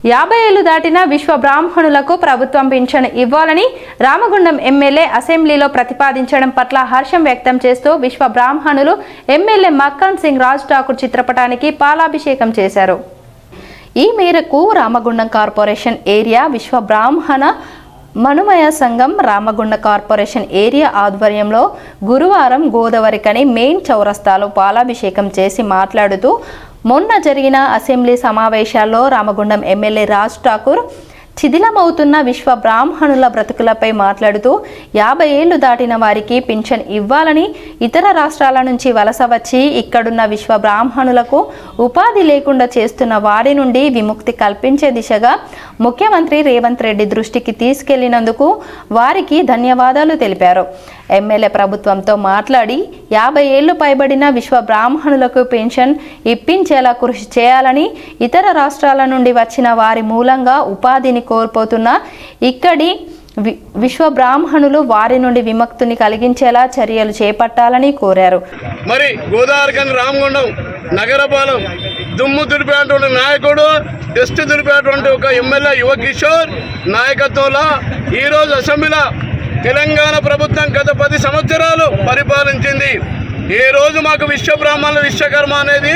యాభై ఏళ్ళు దాటిన విశ్వ బ్రాహ్మణులకు ప్రభుత్వం పింఛను ఇవ్వాలని రామగుండం ఎమ్మెల్యే అసెంబ్లీలో ప్రతిపాదించడం పట్ల హర్షం వ్యక్తం చేస్తూ విశ్వ బ్రాహ్మణులు ఎమ్మెల్యే మక్కన్ సింగ్ రాజ్ ఠాకూర్ చిత్రపటానికి పాలాభిషేకం చేశారు. ఈ మేరకు రామగుండం కార్పొరేషన్ ఏరియా విశ్వ బ్రాహ్మణ మనుమయ సంఘం రామగుండ కార్పొరేషన్ ఏరియా ఆధ్వర్యంలో గురువారం గోదావరికని మెయిన్ చౌరస్తాలో పాలాభిషేకం చేసి మాట్లాడుతూ మొన్న జరిగిన అసెంబ్లీ సమావేశాల్లో రామగుండం ఎమ్మెల్యే రాజ్ ఠాకూర్ శిథిలమవుతున్న విశ్వ బ్రాహ్మణుల బ్రతుకులపై మాట్లాడుతూ యాభై ఏళ్ళు దాటిన వారికి పింఛన్ ఇవ్వాలని ఇతర రాష్ట్రాల నుంచి వలస వచ్చి ఇక్కడున్న విశ్వ బ్రాహ్మణులకు ఉపాధి లేకుండా చేస్తున్న వారి నుండి విముక్తి కల్పించే దిశగా ముఖ్యమంత్రి రేవంత్ రెడ్డి దృష్టికి తీసుకెళ్ళినందుకు వారికి ధన్యవాదాలు తెలిపారు. ఎమ్మెల్యే ప్రభుత్వంతో మాట్లాడి యాభై ఏళ్ళు పైబడిన విశ్వ బ్రాహ్మణులకు పెన్షన్ ఇప్పించేలా కృషి చేయాలని ఇతర రాష్ట్రాల నుండి వచ్చిన వారి మూలంగా ఉపాధిని కోల్పోతున్న. ఇక్కడి వి- విశ్వ బ్రాహ్మణులు వారి నుండి విముక్తిని కలిగించేలా చర్యలు చేపట్టాలని కోరారు. మరి గోదావరి రామగుండం నగరపాలెం దుమ్ము దులిపేటువంటి నాయకుడు టెస్ట్ దులిపేటువంటి ఒక ఎమ్మెల్యే యువ కిషోర్ నాయకత్వంలో ఈరోజు అసెంబ్లీలో తెలంగాణ ప్రభుత్వం గత పది సంవత్సరాలు పరిపాలించింది. ఏ రోజు మాకు విశ్వ బ్రాహ్మణుల విశ్వకర్మ అనేది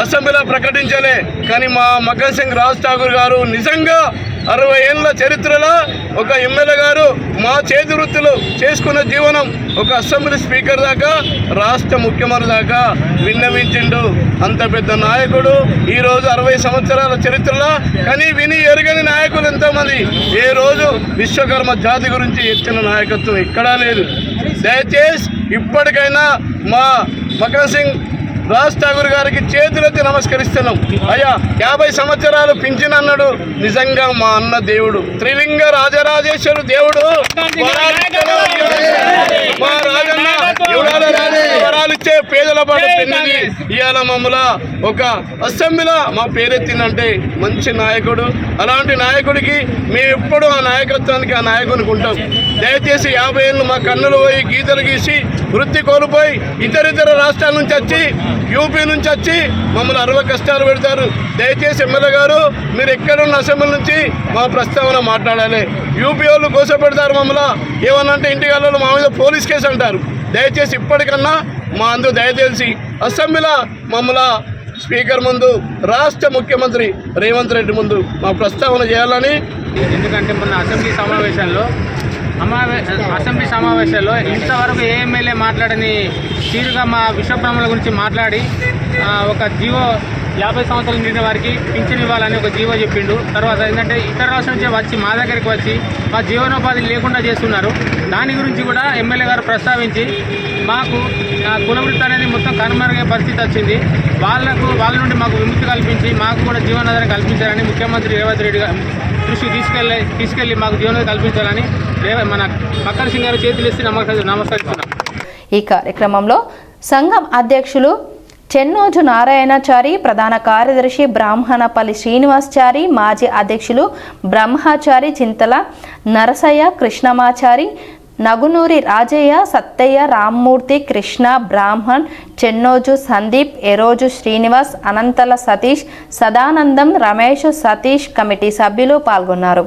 అసెంబ్లీలో ప్రకటించలే. కానీ మా మకన్ సింగ్ రాజ్ ఠాకూర్ గారు నిజంగా అరవై ఏళ్ళ చరిత్రలో ఒక ఎమ్మెల్యే గారు మా చేతి వృత్తులు చేసుకున్న జీవనం ఒక అసెంబ్లీ స్పీకర్ దాకా రాష్ట్ర ముఖ్యమంత్రి దాకా విన్నవించిండు. అంత పెద్ద నాయకుడు ఈరోజు అరవై సంవత్సరాల చరిత్రలో కానీ విని ఎరగని నాయకులు ఎంతోమంది. ఏ రోజు విశ్వకర్మ జాతి గురించి ఎత్తిన నాయకత్వం ఎక్కడా లేదు. దయచేసి ఇప్పటికైనా మా మకర్ సింగ్ రాజ్ ఠాకూర్ గారికి చేతులెత్తి నమస్కరిస్తున్నాం. అయ్యా యాభై సంవత్సరాలు పింఛన్ అన్నాడు నిజంగా మా అన్న దేవుడు. త్రిలింగ రాజరాజేశ్వరు దేవుడు. మా రాజన్న ఇచ్చే పేదల పాటు పెన్నిది ఇవాళ మమ్మల ఒక అసెంబ్లీలో మా పేరెత్తిందంటే మంచి నాయకుడు. అలాంటి నాయకుడికి మేము ఎప్పుడు ఆ నాయకత్వానికి ఆ నాయకునికి ఉంటాం. దయచేసి యాభై ఏళ్ళు మా కన్నులు పోయి గీతలు గీసి వృత్తి కోల్పోయి ఇతర ఇతర రాష్ట్రాల నుంచి వచ్చి యూపీ నుంచి వచ్చి మమ్మల్ని అరవై కష్టాలు పెడతారు. దయచేసి ఎమ్మెల్యే గారు మీరు ఎక్కడున్న అసెంబ్లీ నుంచి మా ప్రస్తావన మాట్లాడాలి. యూపీ వాళ్ళు కోసపెడతారు మమ్మల్ని. ఏమన్నా అంటే ఇంటికి వాళ్ళు మా మీద పోలీస్ కేసు అంటారు. దయచేసి ఇప్పటికన్నా మా అందరూ దయచేసి అసెంబ్లీలో మమ్మల్ని స్పీకర్ ముందు రాష్ట్ర ముఖ్యమంత్రి రేవంత్ రెడ్డి ముందు మా ప్రస్తావన చేయాలని ఎందుకంటే మొన్న అసెంబ్లీ సమావేశంలో అసెంబ్లీ సమావేశాల్లో ఇంతవరకు ఏ ఎమ్మెల్యే మాట్లాడని తీరుగా మా విశ్వబ్రహ్మల గురించి మాట్లాడి ఒక జీవో యాభై సంవత్సరాలు నిండిన వారికి పింఛన్ ఇవ్వాలని ఒక జీవో చెప్పిండు. తర్వాత ఏంటంటే ఇతర రాష్ట్రం నుంచి వచ్చి మా దగ్గరికి వచ్చి మా జీవనోపాధి లేకుండా చేస్తున్నారు. దాని గురించి కూడా ఎమ్మెల్యే గారు ప్రస్తావించి మాకు కులవృత్తి అనేది మొత్తం కనుమరుగే పరిస్థితి వచ్చింది. వాళ్ళకు వాళ్ళ నుండి మాకు విముక్తి కల్పించి మాకు కూడా జీవనాధారం కల్పించాలని ముఖ్యమంత్రి రేవంత్ రెడ్డి గారు దృష్టికి తీసుకెళ్ళి తీసుకెళ్ళి మాకు జీవనాధారం కల్పించాలని మన మక్కర్ సింగ్ గారు చేతులు ఇస్తే నమస్కరిస్తున్నాం. ఈ కార్యక్రమంలో సంఘం అధ్యక్షులు చెన్నోజు నారాయణచారి ప్రధాన కార్యదర్శి బ్రాహ్మణపల్లి శ్రీనివాస్చారి మాజీ అధ్యక్షులు బ్రహ్మాచారి చింతల నరసయ్య కృష్ణమాచారి నగునూరి రాజయ్య సత్తయ్య రామ్మూర్తి కృష్ణ బ్రాహ్మణ్ చెన్నోజు సందీప్ ఎరోజు శ్రీనివాస్ అనంతల సతీష్ సదానందం రమేష్ సతీష్ కమిటీ సభ్యులు పాల్గొన్నారు.